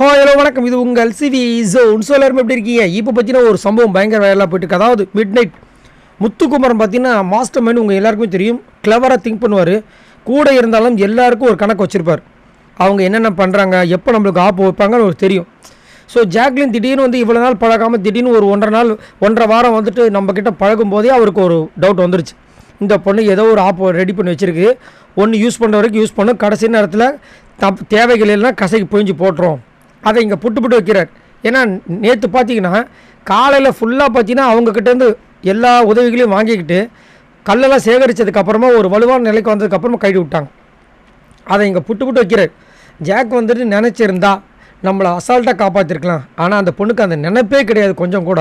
ஹோ ஹலோ வணக்கம். இது உங்கள் சிவி ஜோன் ஸோ எல்லாருமே எப்படி இருக்கீங்க? இப்போ பார்த்தீங்கன்னா ஒரு சம்பவம் பயங்கர வேலையாக போயிட்டு அதாவது மிட் நைட் முத்துக்குமரன் பார்த்தீங்கன்னா மாஸ்டர் மைண்ட் உங்கள் எல்லாருக்குமே தெரியும். கிளவராக திங்க் பண்ணுவார். கூட இருந்தாலும் எல்லாருக்கும் ஒரு கணக்கு வச்சுருப்பார். அவங்க என்னென்ன பண்ணுறாங்க எப்போ நம்மளுக்கு ஆப்பு வைப்பாங்கன்னு ஒரு தெரியும். ஸோ ஜாக்லின் திடீர்னு வந்து இவ்வளோ நாள் பழகாமல் திடீர்னு ஒரு ஒன்றரை நாள் ஒன்றரை வாரம் வந்துட்டு நம்மக்கிட்ட பழகும் போதே அவருக்கு ஒரு டவுட் வந்துருச்சு. இந்த பொண்ணு ஏதோ ஒரு ஆப் ரெடி பண்ணி வச்சிருக்கு. ஒன்று யூஸ் பண்ணுற வரைக்கும் யூஸ் பண்ணும் கடைசி நேரத்தில் தப் தேவைகள் எல்லாம் கசைக்கு பொழிஞ்சு போட்டுரும். அதை இங்கே புட்டு புட்டு வைக்கிறார். ஏன்னா நேற்று பார்த்தீங்கன்னா காலையில் ஃபுல்லாக பார்த்தீங்கன்னா அவங்கக்கிட்டேருந்து எல்லா உதவிகளையும் வாங்கிக்கிட்டு கல்லெல்லாம் சேகரித்ததுக்கப்புறமா ஒரு வலுவான நிலைக்கு வந்ததுக்கப்புறமா கைடு விட்டாங்க. அதை இங்கே புட்டு புட்டு வைக்கிறார். ஜாக் வந்துட்டு நினச்சிருந்தா நம்மளை அசால்ட்டாக காப்பாற்றிருக்கலாம் ஆனால் அந்த பொண்ணுக்கு அந்த நினைப்பே கிடையாது கொஞ்சம் கூட.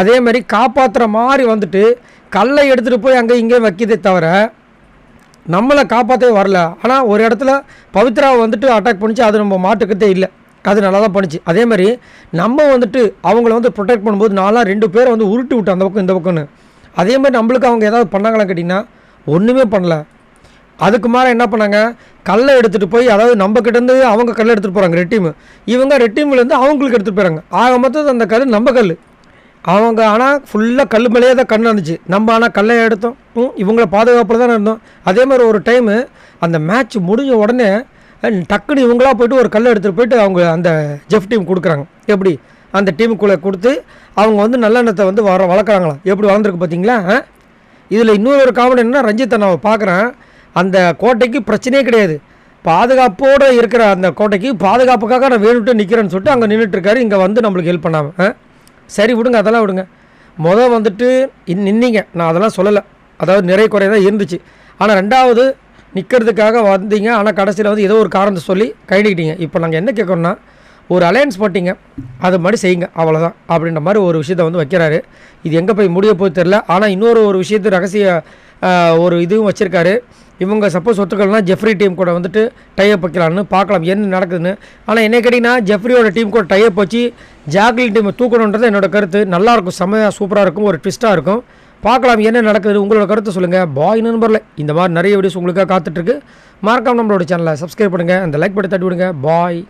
அதே மாதிரி காப்பாற்றுற மாதிரி வந்துட்டு கல்லை எடுத்துகிட்டு போய் அங்கே இங்கேயும் வைக்கிதே தவிர நம்மளை காப்பாற்றவே வரல. ஆனால் ஒரு இடத்துல பவித்ராவை வந்துட்டு அட்டாக் பண்ணிச்சு அது நம்ம மாட்டுக்கிட்டே இல்லை. அது நல்லா தான் பண்ணுச்சு. அதே மாதிரி நம்ம வந்துட்டு அவங்கள வந்து ப்ரொடெக்ட் பண்ணும்போது நாலாம் ரெண்டு பேரை வந்து உருட்டு விட்டோம் அந்த பக்கம் இந்த பக்கம்னு. அதே மாதிரி நம்மளுக்கு அவங்க ஏதாவது பண்ணாங்களான்னு கேட்டிங்கன்னா ஒன்றுமே பண்ணல. அதுக்கு மேலே என்ன பண்ணாங்க? கல்லை எடுத்துகிட்டு போய் அதாவது நம்ம கிட்டேருந்து அவங்க கல்லை எடுத்துகிட்டு போகிறாங்க ரெட் டீம் இவங்க ரெட் டீம்லேருந்து அவங்களுக்கு எடுத்துகிட்டு போகிறாங்க ஆக மொத்தம் அந்த கல் நம்ம கல் அவங்க ஆனால் ஃபுல்லாக கல் மேலேயே தான் கண் இருந்துச்சு. நம்ம ஆனால் கல்லை எடுத்தோம். இவங்களை இவங்கள பாதுகாப்பில் தான் இருந்தோம். அதே மாதிரி ஒரு டைமு அந்த மேட்ச் முடிஞ்ச உடனே டக்குன்னு இவங்களா போயிட்டு ஒரு கல்லை எடுத்துகிட்டு போயிட்டு அவங்க அந்த ஜெஃப் டீம் கொடுக்குறாங்க. எப்படி? அந்த டீமுக்குள்ளே கொடுத்து அவங்க வந்து நல்லெண்ணத்தை வந்து வர வளர்க்குறாங்களாம் எப்படி வளர்ந்துருக்கு பார்த்தீங்களா? இதில் இன்னொரு ஒரு காமெடி என்னன்னா ரஞ்சித்தை நான் பார்க்குறேன். அந்த கோட்டைக்கு பிரச்சனையே கிடையாது. பாதுகாப்போடு இருக்கிற அந்த கோட்டைக்கு பாதுகாப்புக்காக நான் வேணுட்டு நிற்கிறேன்னு சொல்லிட்டு அங்கே நின்றுட்டுருக்காரு இங்கே வந்து நம்மளுக்கு ஹெல்ப் பண்ணாமல் சரி விடுங்க அதெல்லாம் விடுங்க. மொதல் வந்துட்டு இன் நின்னீங்க. நான் அதெல்லாம் சொல்லலை. அதாவது நிறை குறை தான் இருந்துச்சு. ஆனால் ரெண்டாவது நிற்கிறதுக்காக வந்தீங்க. ஆனால் கடைசியில் வந்து ஏதோ ஒரு காரணத்தை சொல்லி கைடிக்கிட்டீங்க. இப்போ நாங்கள் என்ன கேட்குறோன்னா ஒரு அலையன்ஸ் போட்டிங்க. அது மாதிரி செய்யுங்க. அவ்வளோதான் அப்படின்ற மாதிரி ஒரு விஷயத்தை வந்து வைக்கிறாரு. இது எங்கே போய் முடிய போய் தெரில ஆனால் இன்னொரு ஒரு விஷயத்து ரகசிய ஒரு இதுவும் வச்சுருக்காரு. இவங்க சப்போஸ் ஒத்துக்கலனா ஜெஃப்ரி டீம் கூட வந்துட்டு டைப் வைக்கலான்னு பார்க்கலாம். என்ன நடக்குதுன்னு. ஆனால் என்ன கேட்டிங்கன்னா ஜெஃப்ரியோட டீம் கூட டைப் வச்சு ஜாக்லின் டீமை தூக்கணுன்றது என்னோட கருத்து. நல்லாயிருக்கும் செம்மையாக சூப்பராக இருக்கும். ஒரு ட்விஸ்ட்டாக இருக்கும். பார்க்கலாம் என்ன நடக்குது உங்களோட கருத்தை சொல்லுங்கள் பாய் நண்பரில் இந்த மாதிரி நிறைய வீடியோஸ் உங்களுக்காக காத்துட்ருக்கு மறக்காமல் நம்மளோட சேனலை சப்ஸ்கிரைப் பண்ணுங்கள் அந்த லைக் பட்டை தட்டி விடுங்க. பாய்